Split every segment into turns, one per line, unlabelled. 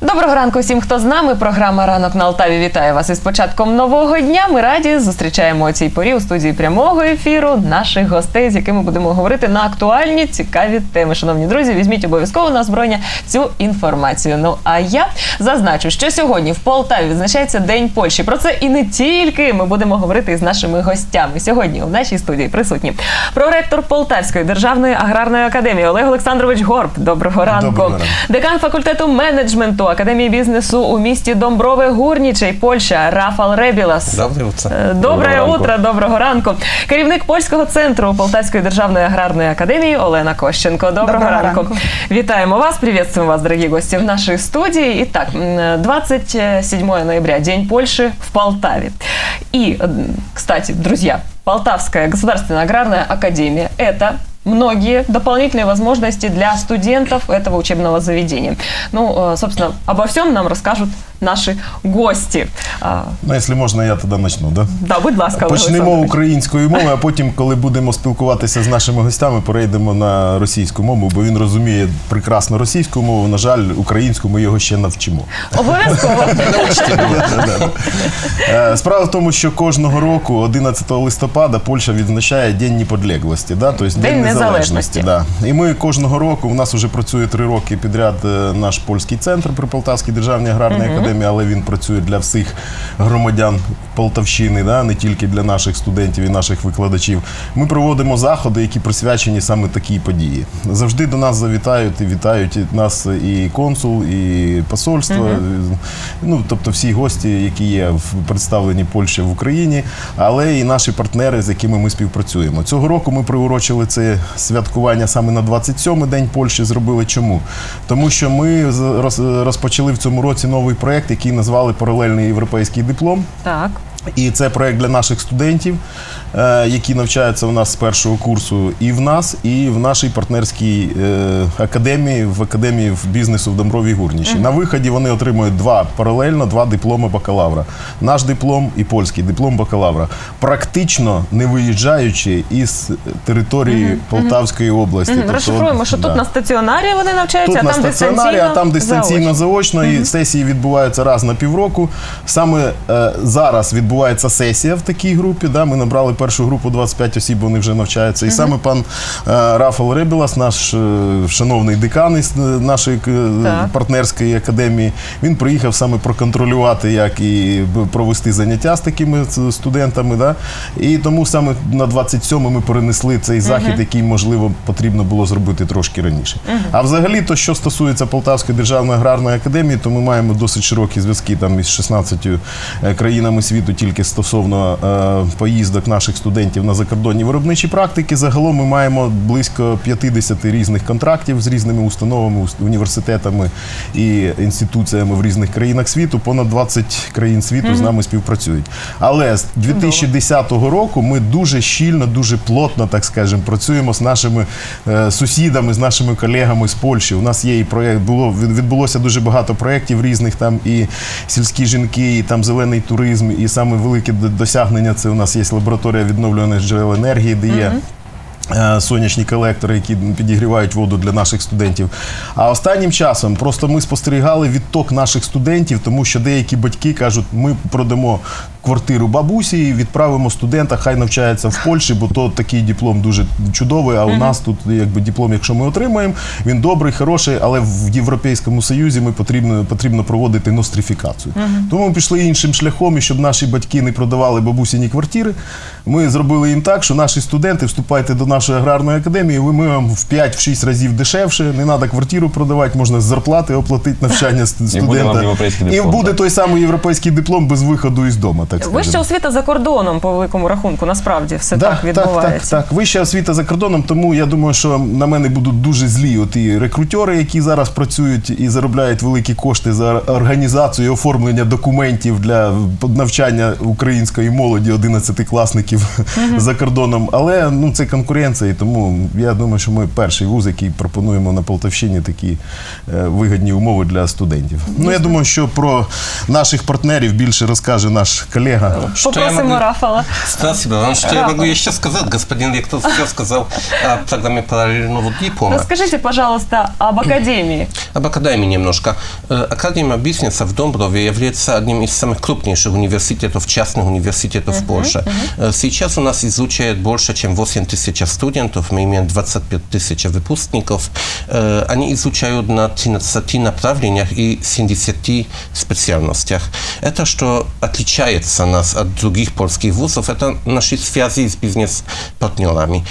Доброго ранку всім, хто з нами. Програма Ранок на Алтаві вітає вас із початком нового дня. Ми раді зустрічаємо о цій порі у студії прямого ефіру наших гостей, з якими будемо говорити на актуальні цікаві теми. Шановні друзі, візьміть обов'язково на озброєння цю інформацію. Ну а я зазначу, що сьогодні в Полтаві відзначається День Польщі. Про це і не тільки ми будемо говорити із нашими гостями. Сьогодні в нашій студії присутні проректор Полтавської державної аграрної академії Олег Олександрович Горб. Доброго ранку.
Доброго ранку.
Декан факультету менеджменту Академії бізнесу у місті Домброве Гурнічей, Польща Рафал Ребілас.
Доброе утро.
Е, Доброе
Доброго ранку.
утро, доброго ранку. Керівник польського центру Полтавської державної аграрної академії Олена Кощенко. Доброго,
Доброго
ранку.
ранку.
Вітаємо вас, приветствуем вас, дорогие гости, в нашей студии. Итак, м, 27 ноября, День Польши в Полтаве. И, кстати, друзья, Полтавская государственная аграрная академия – это многие дополнительные возможности для студентов этого учебного заведения. Ну, э, собственно, обо всем нам расскажут наши гости. А,
Ну, якщо можна, я тоді почну, да?
Да, будь ласка, Олег
Почнемо
Олександрович.
українською мовою, а потім, коли будемо спілкуватися з нашими гостями, перейдемо на російську мову, бо він розуміє прекрасно російську мову. На жаль, українську ми його ще навчимо.
Обов'язково.
Е, Справа в тому, що кожного року, 11 листопада, Польща відзначає День неподлеглості, да? тобто
День
День,
незалежності.
незалежності. Да. І ми кожного року, у нас вже працює три роки підряд е, наш польський центр при Полтавській державній аграрній академії, але він працює для всіх громадян Полтавщини, да? не тільки для наших студентів і наших викладачів. Ми проводимо заходи, які присвячені саме такій події. Завжди до нас завітають і вітають нас і консул, і посольство. Ну, тобто всі гості, які є в представленні Польщі в Україні, але і наші партнери, з якими ми співпрацюємо. Цього року ми приурочили це святкування саме на 27-й день Польщі. Зробили чому? Тому що ми розпочали в цьому році новий проект, який назвали Паралельний європейський диплом.
Так.
І це проект для наших студентів, е, які навчаються у нас з першого курсу і в нас, і в нашій партнерській е, академії, в академії бізнесу в Домбровій Гурніші. На виході вони отримують два паралельно, два дипломи бакалавра. Наш диплом і польський диплом бакалавра. Практично не виїжджаючи із території Полтавської області.
Мгм.
Тобто,
Розшифруємо, що
да.
тут на стаціонарі вони навчаються,
Тут
а
на
там
стаціонарі,
дистанційно.
а там дистанційно
заочно.
заочно, і сесії відбуваються раз на півроку. Саме е, зараз відбувається сесія в такій групі. Да? Ми набрали першу групу 25 осіб, вони вже навчаються. І саме пан е, Рафал Ребілас, наш е, шановний декан із е, нашої
Так.
партнерської академії, він приїхав саме проконтролювати, як і провести заняття з такими студентами. Да? І тому саме на 27 ми перенесли цей захід, який можливо потрібно було зробити трошки раніше. А взагалі, то що стосується Полтавської державної аграрної академії, то ми маємо досить широкі зв'язки там із 16 е, країнами світу тільки стосовно е, поїздок наших студентів на закордонні виробничі практики. Загалом ми маємо близько 50 різних контрактів з різними установами, університетами і інституціями в різних країнах світу. Понад 20 країн світу з нами співпрацюють. Але з 2010 року ми дуже щільно, дуже плотно, так скажемо, працюємо з нашими е, сусідами, з нашими колегами з Польщі. У нас є і проєкт, було відбулося дуже багато проєктів різних. Там і сільські жінки, і там зелений туризм, і саме велике досягнення це у нас є лабораторія відновлюваних джерел енергії, де є. е, Сонячні колектори, які підігрівають воду для наших студентів. А останнім часом просто ми спостерігали відток наших студентів, тому що деякі батьки кажуть, ми продамо квартиру бабусі і відправимо студента, хай навчається в Польщі, бо то такий диплом дуже чудовий. А у нас тут, якби диплом, якщо ми отримаємо, він добрий, хороший, але в Європейському Союзі ми потрібно, потрібно проводити нострифікацію. Тому ми пішли іншим шляхом, і щоб наші батьки не продавали бабусіні квартири. Ми зробили їм так, що наші студенти вступайте до нашої аграрної академії. ви- Ми вам в 5-6 разів дешевше. Не треба квартиру продавати, можна з зарплати оплатити навчання ст- студента. І буде той самий європейський диплом без виходу із дому. Так
Вища освіта за кордоном, по великому рахунку, насправді все
Да,
так відбувається.
Так, так, Вища освіта за кордоном, тому я думаю, що на мене будуть дуже злі от і рекрутери, які зараз працюють і заробляють великі кошти за організацію і оформлення документів для навчання української молоді 11-класників за кордоном. Але ну це конкуренція, і тому я думаю, що ми перший вуз, який пропонуємо на Полтавщині такі е, вигідні умови для студентів. Ну я думаю, що про наших партнерів більше розкаже наш колега. Колега.
Что я
Попросимо
могу-
Рафала.
Спасибо. Ну, что я
Рафа.
могу еще сказать? Господин ректор все сказал о программе параллельного диплома.
Расскажите, пожалуйста, об академии.
Об академии немножко. Э, Академия бизнеса в Домброве является одним из самых крупнейших университетов, частных университетов в Польше. Э, Сейчас у нас изучает больше, чем 8 тысяч студентов, мы имеем 25 тысяч выпускников. Э, Они изучают на 13 направлениях и 70 специальностях. Это, что отличается нас от других польских вузов, это наши связи с бизнес-партнерами.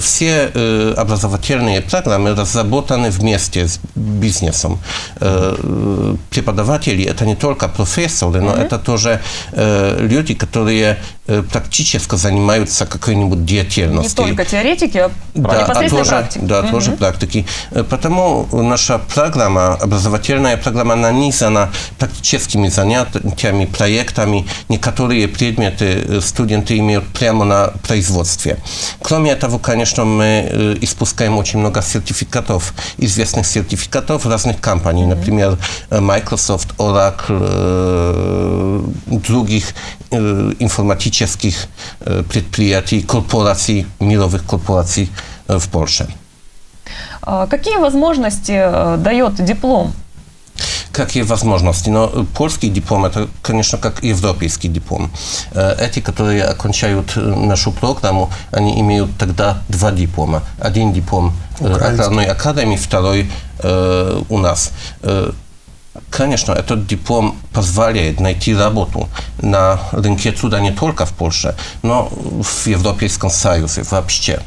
Все образовательные программы разработаны вместе с бизнесом. Преподаватели – это не только профессоры, но это тоже люди, которые практически занимаются какой-нибудь
Не
деятельностью.
только теоретики, а непосредственно
тоже,
практики.
Да, тоже практики. Потому наша программа, образовательная программа нанизана практическими занятиями, проектами. Некоторые предметы э, студенты имеют прямо на производстве. Кроме этого, конечно, мы э, испускаем очень много сертификатов, известных сертификатов разных компаний, например, э, Microsoft, Oracle, других информатических предприятий, корпораций, мировых корпораций в Польше.
А Какие возможности дает диплом?
Какие возможности? Но э, польский диплом это, конечно, как европейский диплом. Э, Эти, которые окончают э, нашу программу, они имеют тогда два диплома. Один диплом э,
Украинский.
одной академии, второй э, у нас. Э, Конечно, этот диплом позволяет найти работу на рынке труда не только в Польше, но в Европейском Союзе вообще.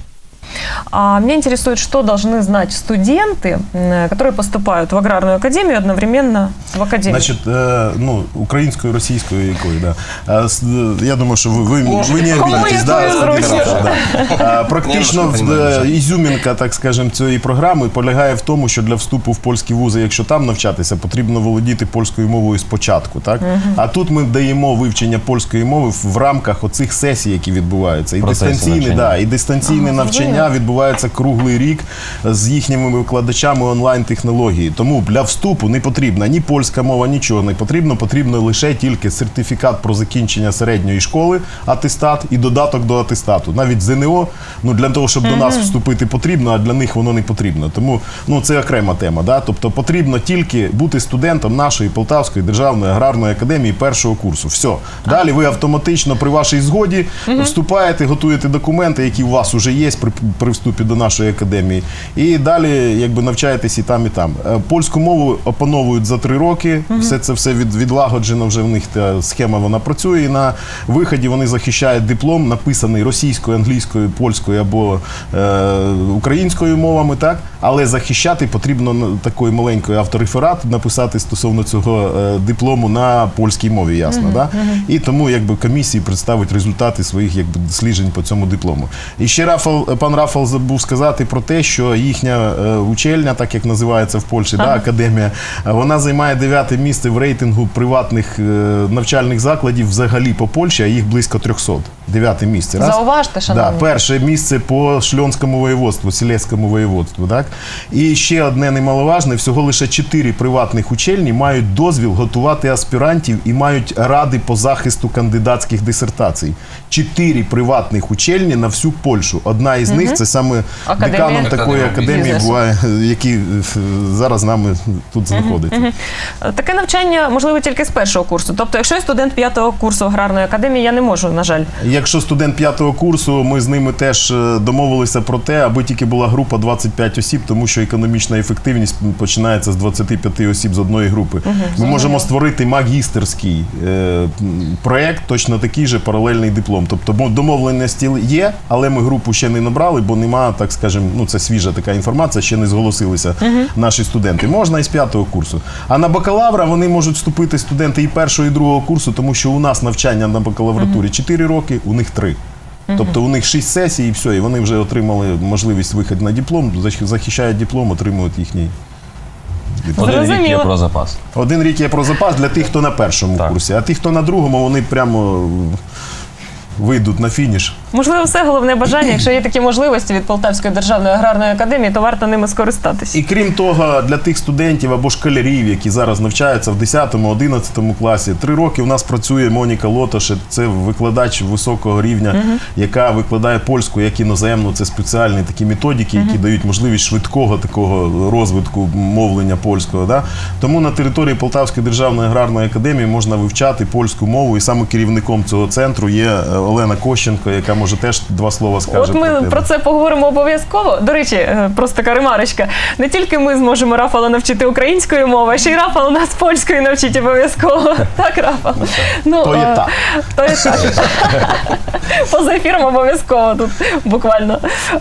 А меня интересует, что должны знать студенты, м, которые поступают в аграрную академию одновременно в академию.
Значить, е, ну, українською, російською якою, да. А, с- е, я думаю, що ви, ви, ви не
Кому
обідетесь,
якою
господин
зручніше?
Рафа, да. А, Практично
Немножко
в-
понимаю,
е, ізюмінка, так скажем, цієї програми полягає в тому, що для вступу в польські вузи, якщо там навчатися, потрібно володіти польською мовою спочатку. Так? А тут ми даємо вивчення польської мови в, в рамках оцих сесій, які відбуваються. І
Процесі
дистанційне,
навчання.
да, і дистанційне навчання відбувається круглий рік з їхніми викладачами онлайн-технології. Тому для вступу не потрібна ні польська мова, нічого не потрібно. Потрібно лише тільки сертифікат про закінчення середньої школи, атестат і додаток до атестату. Навіть ЗНО, ну для того, щоб до нас вступити, потрібно, а для них воно не потрібно. Тому ну це окрема тема. Да? Тобто потрібно тільки бути студентом нашої Полтавської державної аграрної академії першого курсу. Все. Далі ви автоматично при вашій згоді вступаєте, готуєте документи, які у вас вже є при, при вступі до нашої академії. І далі якби навчаєтесь і там, і там. Е, Польську мову опановують за три роки. Все це все від, відлагоджено. Вже в них та схема вона працює. І на виході вони захищають диплом, написаний російською, англійською, польською або е, українською мовами, так але захищати потрібно такою маленькою автореферат написати стосовно цього е, диплому на польській мові, ясно, да? І тому якби комісії представить результати своїх якби досліджень по цьому диплому. І ще Рафал, пан Рафал забув сказати про те, що їхня е, учельня, так як називається в Польщі, да, академія, е, вона займає дев'яте місце в рейтингу приватних е, навчальних закладів взагалі по Польщі, а їх близько 300. Дев'яте місце. Раз.
Зауважте,
Да, перше місце по шльонському воєводству, Сілецькому воєводству. Так? І ще одне немаловажне: всього лише чотири приватних учельні мають дозвіл готувати аспірантів і мають ради по захисту кандидатських дисертацій. Чотири приватних учельні на всю Польщу. Одна із них це саме
Академія.
деканом такої
Академія
академії,
бізнесу.
буває, які е, зараз з нами тут знаходиться.
Таке навчання можливо тільки з першого курсу. Тобто, якщо я студент п'ятого курсу аграрної академії, я не можу, на жаль.
Якщо студент п'ятого курсу, ми з ними теж е, домовилися про те, аби тільки була група 25 осіб, тому що економічна ефективність починається з 25 осіб з одної групи. Ми можемо створити магістерський е, проект, точно такий же паралельний диплом. Тобто домовленості є, але ми групу ще не набрали, бо нема, так скажемо, ну це свіжа така інформація, ще не зголосилися наші студенти. Можна і з п'ятого курсу. А на бакалавра вони можуть вступити студенти і першого, і другого курсу, тому що у нас навчання на бакалавратурі 4 роки, у них 3. Тобто у них 6 сесій і все, і вони вже отримали можливість виходу на диплом, захищають диплом, отримують їхній. диплом.
Один рік є
Зрозуміло.
про запас.
Один рік є про запас для тих, хто на першому
Так.
курсі, а ті, хто на другому, вони прямо вийдуть на фініш
Можливо, все головне бажання. Якщо є такі можливості від Полтавської державної аграрної академії, то варто ними скористатися.
І крім того, для тих студентів або школярів, які зараз навчаються в 10-11 класі, три роки у нас працює Моніка Лотош, це викладач високого рівня, яка викладає польську як іноземну. Це спеціальні такі методики, які дають можливість швидкого такого розвитку мовлення польського. Да? Тому на території Полтавської державної аграрної академії можна вивчати польську мову, і саме керівником цього центру є е, Олена Кощенко, яка може теж два слова скаже.
От ми
про
про це поговоримо обов'язково. До речі, е, просто така ремарочка. Не тільки ми зможемо Рафала навчити української мови, а ще й Рафал нас польської навчить обов'язково. Так, Рафал? Ну,
То є
е,
так.
Так. Поза ефіром обов'язково тут буквально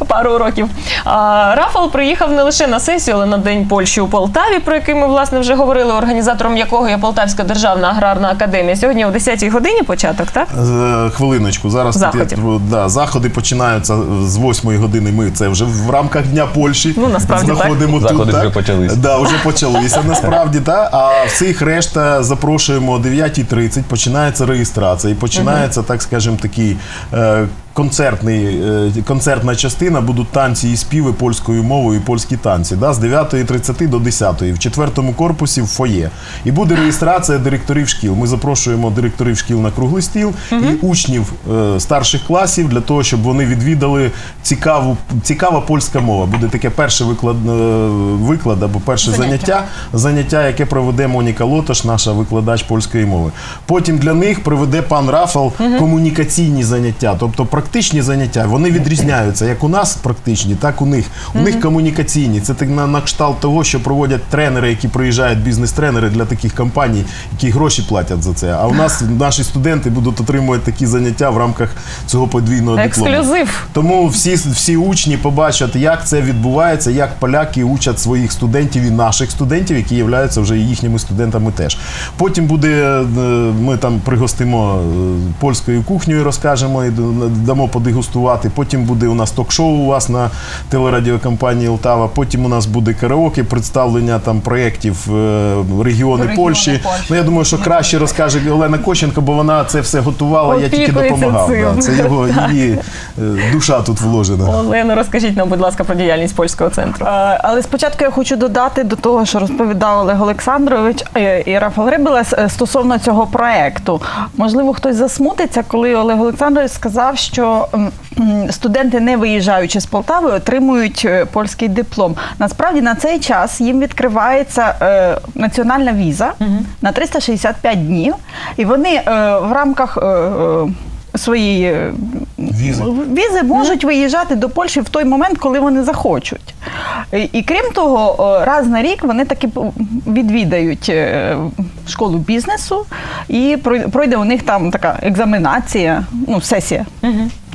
пару уроків. А, Рафал приїхав не лише на сесію, але на День Польщі у Полтаві, про який ми власне вже говорили, організатором якого є Полтавська державна аграрна академія. Сьогодні о 10-й годині початок, так?
Е, Хвилиночку, зараз
Заходів.
да, заходи починаються з 8 години. Ми це вже в рамках Дня Польщі.
Ну, насправді, так.
знаходимо тут.
Заходи
так?
вже почалися.
Да, вже почалися насправді. Так. А всіх решта запрошуємо о 9.30. Починається реєстрація і починається, так скажемо, такий. uh, Концертний, е, концертна частина будуть танці і співи польською мовою і польські танці да, з 9.30 до 10.00 в четвертому корпусі в фоє. І буде реєстрація директорів шкіл. Ми запрошуємо директорів шкіл на круглий стіл і учнів е, старших класів для того, щоб вони відвідали цікаву, цікава польська мова. Буде таке перше виклад, е, виклад або перше
Заняття.
заняття, заняття, яке проведе Моніка Лотош, наша викладач польської мови. Потім для них проведе пан Рафал комунікаційні заняття, тобто практичні заняття. Вони відрізняються як у нас практичні, так у них. У них комунікаційні. Це так на, на кшталт того, що проводять тренери, які приїжджають, бізнес-тренери для таких компаній, які гроші платять за це. А у нас наші студенти будуть отримувати такі заняття в рамках цього подвійного диплому.
Ексклюзив.
Тому всі, всі учні побачать, як це відбувається, як поляки учать своїх студентів і наших студентів, які являються вже їхніми студентами теж. Потім буде, е, ми там пригостимо е, польською кухнею, розкажемо і дамо подегустувати. Потім буде у нас ток-шоу у вас на телерадіокомпанії Лтава. Потім у нас буде караоке, представлення там проєктів е, регіони,
Регіони
Польщі.
Польщі.
Ну я думаю, що краще розкаже Олена Кощенко, бо вона це все готувала. Я тільки допомагав.
цим.
Да. Це його її е, душа тут вложена.
Олено, розкажіть нам, будь ласка, про діяльність польського центру.
Е, Але спочатку я хочу додати до того, що розповідав Олег Олександрович е, і Рафал Рибелес стосовно цього проекту. Можливо, хтось засмутиться, коли Олег Олександрович сказав, що студенти, не виїжджаючи з Полтави, отримують е, польський диплом. Насправді на цей час їм відкривається е, національна віза на 365 днів, і вони е, в рамках. е, Своєї
Візи.
візи можуть виїжджати до Польщі в той момент, коли вони захочуть. І, крім того, раз на рік вони таки відвідають школу бізнесу, і пройде у них там така екзаменація, ну, сесія.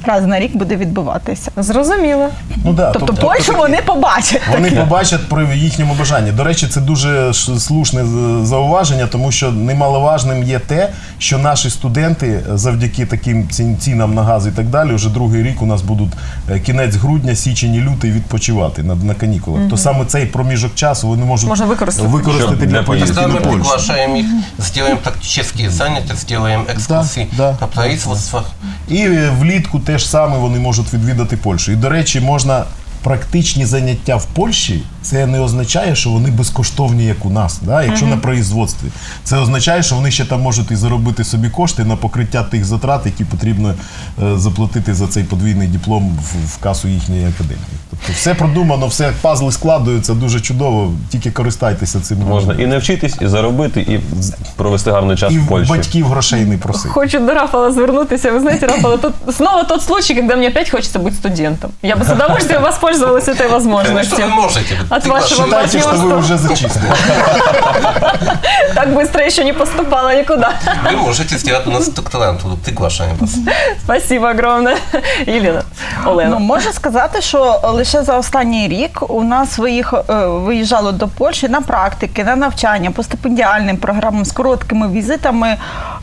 Раз на рік буде відбуватися.
Зрозуміло.
Ну, да,
Тобто Польщу вони побачать.
Вони побачать при їхньому бажанні. До речі, це дуже слушне зауваження, тому що немаловажним є те, що наші студенти завдяки таким цінам на газ і так далі, вже другий рік у нас будуть е, кінець грудня, січень і лютий відпочивати на, на канікулах. То саме цей проміжок часу вони можуть
Можна використати.
використати
Щоб
для
для
поїздки
Тогда
до
мы
Польщі.
приглашаем их, сделаем практические занятия, сделаем экскурсии
да.
по производствах.
І е, влітку ж саме вони можуть відвідати Польщу. І, до речі, можна практичні заняття в Польщі. Це не означає, що вони безкоштовні, як у нас, да? якщо на производстві. Це означає, що вони ще там можуть і заробити собі кошти на покриття тих затрат, які потрібно е, заплатити за цей подвійний диплом в, в касу їхньої академії. Тобто все продумано, все пазли складуються дуже чудово. Тільки користайтеся цим.
Можна і навчитись, і заробити, і провести гарний час
і
в
в
Польщі.
батьків грошей не просити.
Хочу до Рафала звернутися. Вы знаете, Рафал, это снова тот случай, когда мне опять хочется быть студентом. Я бы с удовольствием воспользовалась этой
Конечно,
возможностью.
вы можете.
От вашего
Считайте, что вы
уже
вже зачислили.
Так быстро еще не поступала никуда.
Вы можете сделать у нас докторантуру. Приглашаем вас.
Спасибо огромное. Елена, Олена.
Ну, можу сказати, що лише за останній рік у нас виїх, е, виїжджало до Польщі на практики, на навчання, по стипендіальним програмам з короткими візитами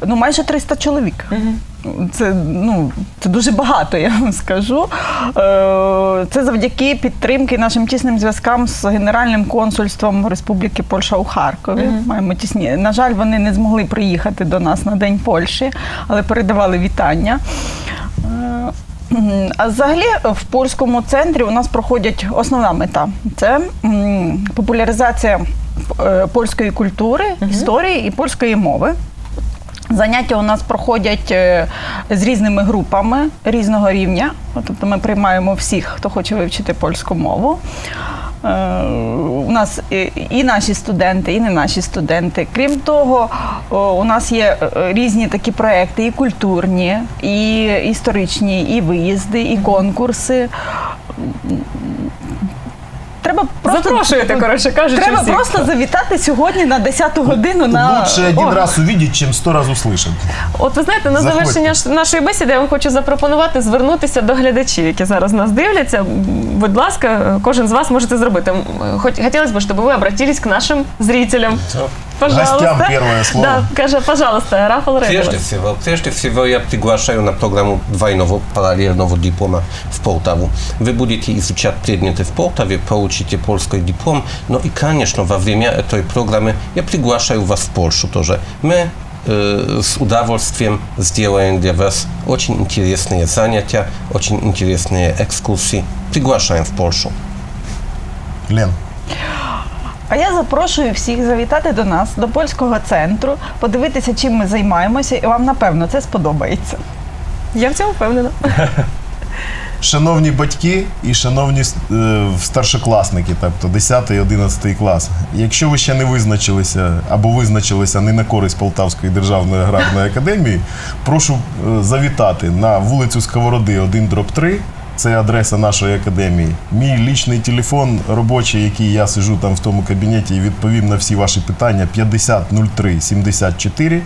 ну, майже 300 чоловік. Це, ну, це дуже багато, я вам скажу. Е, Це завдяки підтримки нашим тісним зв'язкам з Генеральним консульством Республіки Польща у Харкові. Маємо тісні. На жаль, вони не змогли приїхати до нас на День Польщі, але передавали вітання. Е, А взагалі в польському центрі у нас проходять основна мета це популяризація е, польської культури, історії і польської мови. Заняття у нас проходять е, з різними групами різного рівня. Тобто ми приймаємо всіх, хто хоче вивчити польську мову. Е, У нас і- наші студенти, і не наші студенти. Крім того, у нас є е, різні такі проекти, і культурні, і історичні, і виїзди, і конкурси. Треба просто
Запрошуєте, коротше кажучи,
Треба
всіх.
просто завітати сьогодні на 10-ту годину на
Лучше один
О,
раз увидеть, чим сто раз услышать.
От ви знаєте, на
Заходьте.
завершення ж нашої бесіди я вам хочу запропонувати звернутися до глядачів, які зараз нас дивляться. Будь ласка, кожен з вас можете зробити. М, Хоть хотілося б, щоб ви обратились к нашим зрителям. Пожалуйста.
Гостям первое слово.
Да, каже, пожалуйста, Рафал
Прежде
Рейбелес.
всего, прежде всего я приглашаю на программу двойного параллельного диплома в Полтаву. Вы будете изучать предметы в Полтаве, получите польский диплом, но и, конечно, во время этой программы я приглашаю вас в Польшу тоже. Мы э, с удовольствием сделаем для вас очень интересные занятия, очень интересные экскурсии. Приглашаем в Польшу.
Лен,
А я запрошую всіх завітати до нас, до польського центру, подивитися, чим ми займаємося, і вам напевно це сподобається.
Я в цьому впевнена.
шановні батьки і шановні е, старшокласники, тобто 10 і 11 клас. Якщо ви ще не визначилися або визначилися не на користь Полтавської державної аграрної академії, прошу е, завітати на вулицю Сковороди 1 дроб 3. Це адреса нашої академії. Мій лічний телефон робочий, який я сижу там в тому кабінеті і відповім на всі ваші питання 5003 74,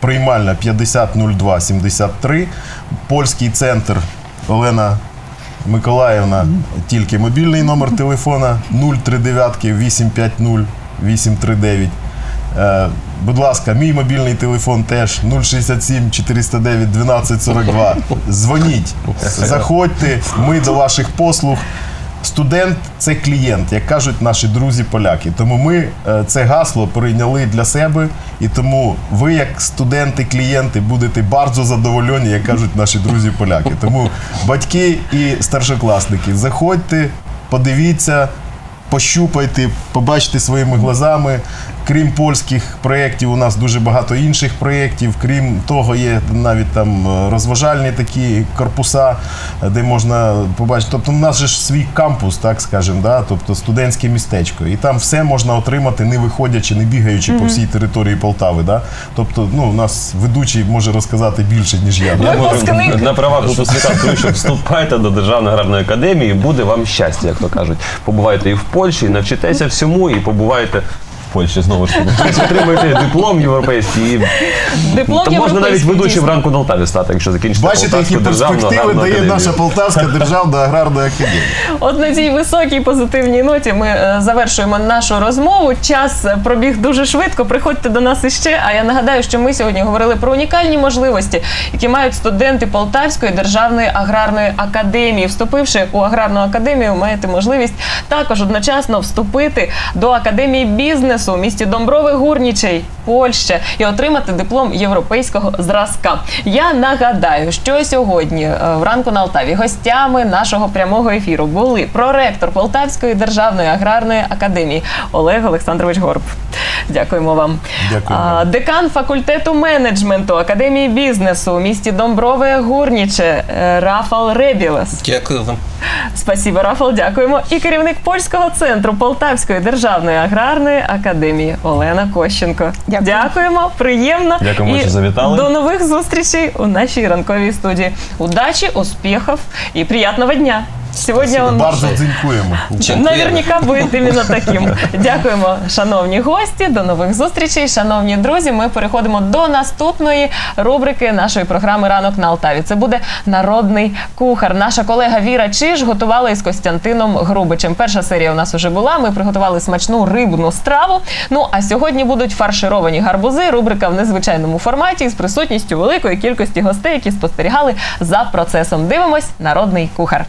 приймальна 5002 73, польський центр Олена Миколаївна, тільки мобільний номер телефона 039 850 839. Е, будь ласка, мій мобільний телефон теж 067 409 1242. Дзвоніть, заходьте, ми до ваших послуг. Студент це клієнт, як кажуть наші друзі-поляки. Тому ми е, це гасло прийняли для себе, і тому ви, як студенти-клієнти, будете bardzo задоволені, як кажуть наші друзі-поляки. Тому батьки і старшокласники, заходьте, подивіться, пощупайте, побачите своїми глазами. Крім польських проєктів, у нас дуже багато інших проєктів. Крім того, є навіть там е, розважальні такі корпуса, де можна побачити. Тобто, у нас же ж свій кампус, так скажемо, да? тобто студентське містечко. І там все можна отримати, не виходячи, не бігаючи по всій території Полтави. Да? Тобто, ну, у нас ведучий може розказати більше, ніж я. Да?
Я на правах випускника скажу, що вступайте до Державної аграрної академії, буде вам щастя, як то кажуть. Побувайте і в Польщі, і навчитеся всьому, і побувайте Польщі знову ж таки. Тобто Отримаєте диплом європейський. І...
Диплом
Та можна навіть
європейський,
ведучим
дійсно.
ранку на Алтаві стати, якщо закінчите
Бачите, які
Полтавську державну
перспективи
аграрну
дає
академію.
наша Полтавська державна аграрна академія.
От на цій високій позитивній ноті ми е, завершуємо нашу розмову. Час е, пробіг дуже швидко. Приходьте до нас іще. А я нагадаю, що ми сьогодні говорили про унікальні можливості, які мають студенти Полтавської державної аграрної академії. Вступивши у аграрну академію, маєте можливість також одночасно вступити до академії бізнесу у місті Домброви Гурнічей, Польща, і отримати диплом європейського зразка. Я нагадаю, що сьогодні в вранку на Алтаві гостями нашого прямого ефіру були проректор Полтавської державної аграрної академії Олег Олександрович Горб. Дякуємо вам.
Дякую
Декан факультету менеджменту Академії бізнесу у місті Домброве Гурніче е, Рафал Ребілес.
Дякую вам.
Спасибо, Рафал, дякуємо. І керівник польського центру Полтавської державної аграрної академії Олена Кощенко.
Дякую.
Дякуємо, приємно.
Дякуємо,
і
що завітали.
До нових зустрічей у нашій ранковій студії. Удачі, успіхів і приятного дня. Сегодня он
dziękujemy.
Дякуємо.
Наверняка буде іменно таким. Дякуємо, шановні гості. До нових зустрічей. Шановні друзі, ми переходимо до наступної рубрики нашої програми Ранок на Алтаві. Це буде народний кухар. Наша колега Віра Чиж готувала із Костянтином Грубичем. Перша серія у нас вже була. Ми приготували смачну рибну страву. Ну а сьогодні будуть фаршировані гарбузи. Рубрика в незвичайному форматі з присутністю великої кількості гостей, які спостерігали за процесом. Дивимось народний кухар.